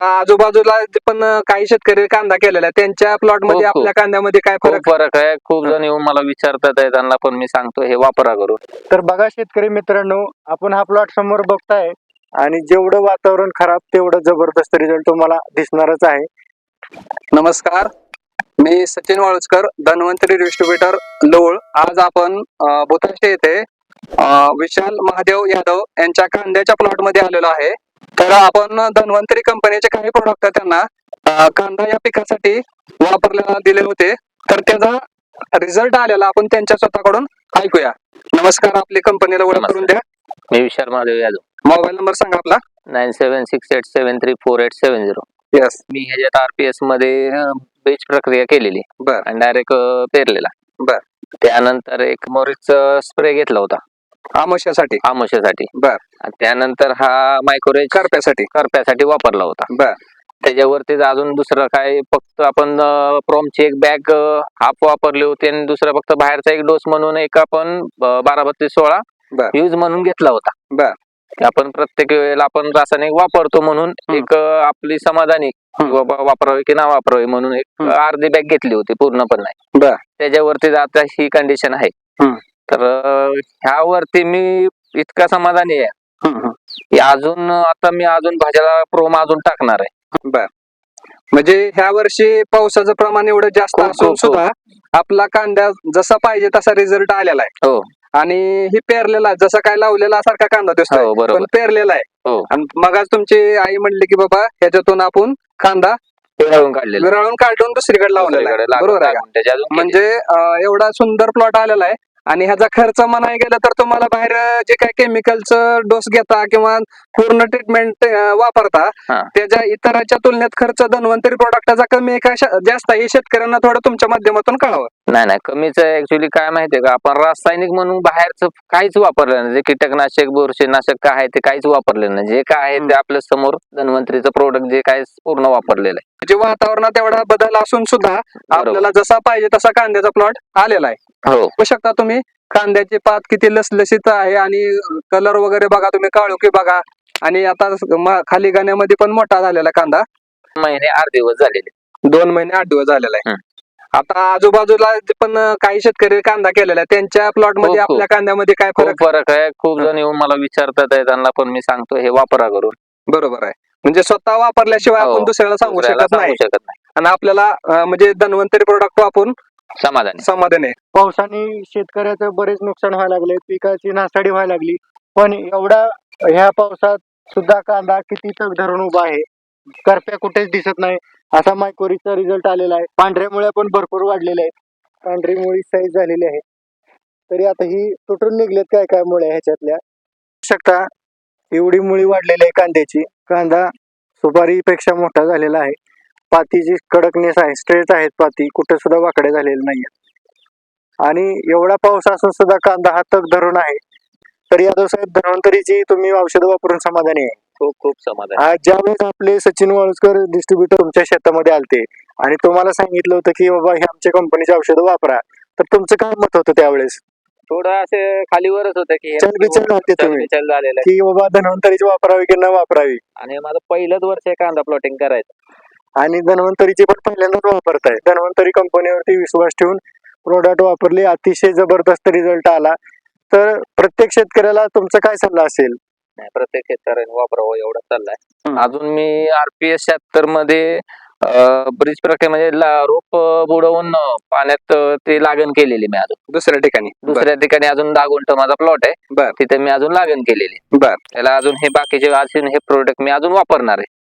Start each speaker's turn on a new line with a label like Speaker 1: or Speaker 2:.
Speaker 1: आजूबाजूला जे पण काही शेतकरी कांदा केलेला आहे त्यांच्या प्लॉटमध्ये
Speaker 2: खूप.
Speaker 1: आपल्या कांद्यामध्ये काय फरक
Speaker 2: फरक आहे. खूप जण येऊन मला विचारतात आहे त्यांना पण मी सांगतो हे वापरा करून.
Speaker 3: तर बघा शेतकरी मित्रांनो आपण हा प्लॉट समोर बघताय आणि जेवढं वातावरण खराब तेवढं जबरदस्त रिझल्ट तुम्हाला दिसणारच आहे.
Speaker 1: नमस्कार. मी सचिन वाळुसकर धन्वंतरी डिस्ट्रीब्युटर लवळ. आज आपण अं, येथे अं, विशाल महादेव यादव यांच्या कांद्याच्या प्लॉटमध्ये आलेलो आहे. तर आपण धन्वंतरी कंपनीचे काही प्रोडक्ट त्यांना कांदा या पिकासाठी वापरलेला दिले होते. तर त्याचा रिझल्ट आलेला आपण त्यांच्या स्वतःकडून ऐकूया. नमस्कार आपली कंपनीला ओळख करून द्या.
Speaker 2: मी विशाल महादेव यादव.
Speaker 1: मोबाईल नंबर सांगा आपला.
Speaker 2: Nine seven six eight seven three four eight seven zero.
Speaker 1: Yes
Speaker 2: मी ह्याच्यात आरपीएसमध्ये बेच प्रक्रिया केलेली.
Speaker 1: बर.
Speaker 2: आणि डायरेक्ट पेरलेला.
Speaker 1: बर.
Speaker 2: त्यानंतर एक मोरिच स्प्रे घेतला होता.
Speaker 1: आमोशासाठी
Speaker 2: आमोशासाठी
Speaker 1: बर.
Speaker 2: आणि त्यानंतर हा मायक्रोरेज
Speaker 1: करप्यासाठी
Speaker 2: करप्यासाठी वापरला होता
Speaker 1: बर.
Speaker 2: त्याच्यावरती अजून दुसरं काय फक्त आपण प्रोमची एक बॅग हाफ वापरली होती आणि दुसरा फक्त बाहेरचा एक डोस म्हणून एक आपण बारा बत्तीस सोळा. यूज म्हणून घेतला होता
Speaker 1: बर.
Speaker 2: आपण प्रत्येक वेळेला आपण रासायनिक वापरतो म्हणून. एक आपली समाधानी. बाबा वापरावे की ना वापरावे म्हणून एक. अर्धी बॅग घेतली होती पूर्ण पण नाही
Speaker 1: बर.
Speaker 2: त्याच्यावरती आता ही कंडिशन आहे. तर ह्यावरती मी इतका समाधानी आहे. की अजून आता मी अजून भाज्याला प्रोम अजून टाकणार आहे.
Speaker 1: बर. म्हणजे ह्या वर्षी पावसाचं प्रमाण एवढं जास्त असून सुद्धा आपला कांदा जसा पाहिजे तसा रिझल्ट आलेला आहे.
Speaker 2: हो.
Speaker 1: आणि ही पेरलेला जसा काय लावलेला सारखा कांदा दिसतोय
Speaker 2: हो
Speaker 1: पण
Speaker 2: बरोबर
Speaker 1: पेरलेला आहे.
Speaker 2: हो.
Speaker 1: आणि मग आज तुमची आई म्हणली की बाबा ह्याच्यातून आपण कांदा
Speaker 2: पिळवून काढलेलं
Speaker 1: विरळून काढून दुसरीकडे लावलेला आहे. बरोबर आहे म्हणजे एवढा सुंदर प्लॉट आलेला आहे. आणि ह्याचा खर्च म्हणाय गेलं तर तुम्हाला बाहेर जे काय केमिकलचं डोस घेता किंवा पूर्ण ट्रीटमेंट वापरता. त्याच्या इतराच्या तुलनेत खर्च धन्वंतरी प्रोडक्टाचा कमी आहे का? जास्त आहे हे शेतकऱ्यांना थोडं तुमच्या माध्यमातून कळावं.
Speaker 2: नाही नाही कमीच ऍक्च्युली काय माहितीये का? आपण रासायनिक म्हणून बाहेरचं काहीच वापरलं नाही. जे कीटकनाशक बुरशीनाशक काय आहे ते काहीच वापरलेलं नाही. जे काय आहे ते आपल्यासमोर धन्वंतरीचं प्रोडक्ट जे काय पूर्ण वापरलेलं आहे.
Speaker 1: म्हणजे वातावरणात एवढा बदल असून सुद्धा आपल्याला जसा पाहिजे तसा कांद्याचा प्लॉट आलेला आहे.
Speaker 2: हो.
Speaker 1: बघू शकता तुम्ही कांद्याची पात किती लसलशीत आहे आणि कलर वगैरे बघा तुम्ही काळोखी बघा. आणि आता म- खाली गाण्यामध्ये पण मोठा झालेला कांदा.
Speaker 2: महिने आठ दिवस झालेले.
Speaker 1: दोन महिने आठ दिवस झालेला आहे. आता आजूबाजूला जे पण काही शेतकरी कांदा केलेला आहे त्यांच्या
Speaker 2: प्लॉटमध्ये.
Speaker 1: आपल्या कांद्यामध्ये काय फरक
Speaker 2: फरक आहे. खूप जण येऊन मला विचारतात आहे त्यांना पण मी सांगतो हे वापरा करून.
Speaker 1: बरोबर आहे. म्हणजे स्वतः वापरल्याशिवाय
Speaker 2: हो.
Speaker 1: आपण दुसऱ्याला सांगू
Speaker 2: दुसऱ्याला
Speaker 1: शकत नाही.
Speaker 2: सांगू शकत नाही.
Speaker 1: आणि आपल्याला अं, म्हणजे धन्वंतरी प्रोडक्ट वापरून
Speaker 2: समाधानी.
Speaker 1: समाधान. आहे
Speaker 3: पावसाने शेतकऱ्याचं बरेच नुकसान व्हायला लागले पिकाची नासाडी व्हायला लागली. पण एवढा ह्या पावसात सुद्धा कांदा किती तग धरून उभा आहे करप्या कुठेच दिसत नाही असा मायकोरीचा रिझल्ट आलेला आहे. पांढऱ्या मुळ्या पण भरपूर वाढलेल्या आहेत पांढरी मुळी साईज झालेली आहे. तरी आता ही तुटून निघलेत काय काय मुळे ह्याच्यातल्या? शकता एवढी मुळी वाढलेली आहे कांद्याची. कांदा सुपारीपेक्षा मोठा झालेला आहे. पातीची कडकनेस आहे स्ट्रेट आहेत पाती कुठे सुद्धा वाकडे झालेले नाहीये. आणि एवढा पाऊस असून सुद्धा कांदा हा तग धरून आहे. तर यादव साहेब धन्वंतरीची तुम्ही औषधं वापरून समाधानी आहे.
Speaker 2: खूप खूप समाधानी.
Speaker 3: आज ज्यावेळेस आपले सचिन वाळुसकर डिस्ट्रीब्युटर तुमच्या शेतामध्ये आलते आणि तुम्हाला सांगितलं होतं की बाबा हे आमच्या कंपनीचे औषधं वापरा. तर तुमचं काय मत होतं त्यावेळेस?
Speaker 2: थोडं असे खालीवरच होतं की हे
Speaker 3: चलबिचल राहते तुम्ही.
Speaker 2: चलबिचल झालेलं आहे.
Speaker 3: की बाबा धन्वंतरीची वापरावी की न वापरावी?
Speaker 2: आणि माझं पहिलंच वर्ष आहे कांदा प्लॉटिंग करायचं.
Speaker 3: आणि धन्वंतरीची पण पहिल्यांदाच वापरताय. धन्वंतरी कंपनीवरती विश्वास ठेवून प्रोडक्ट वापरले. अतिशय जबरदस्त रिझल्ट आला. तर प्रत्येक शेतकऱ्याला तुमचा काय सल्ला असेल?
Speaker 2: नाही प्रत्येक शेतकऱ्याने वापरावं एवढं चाललंय. अजून मी आरपीएस शहात्तरमध्ये ब्रिज प्रक्रिया म्हणजे रोप बुडवून पाण्यात ते लागण केलेली मी अजून.
Speaker 1: दुसऱ्या ठिकाणी.
Speaker 2: दुसऱ्या ठिकाणी अजून दहा गुंठ माझा प्लॉट आहे. तिथे मी अजून लागण केलेली.
Speaker 1: बर.
Speaker 2: त्याला अजून हे बाकीचे अजून हे प्रोडक्ट मी अजून वापरणार आहे.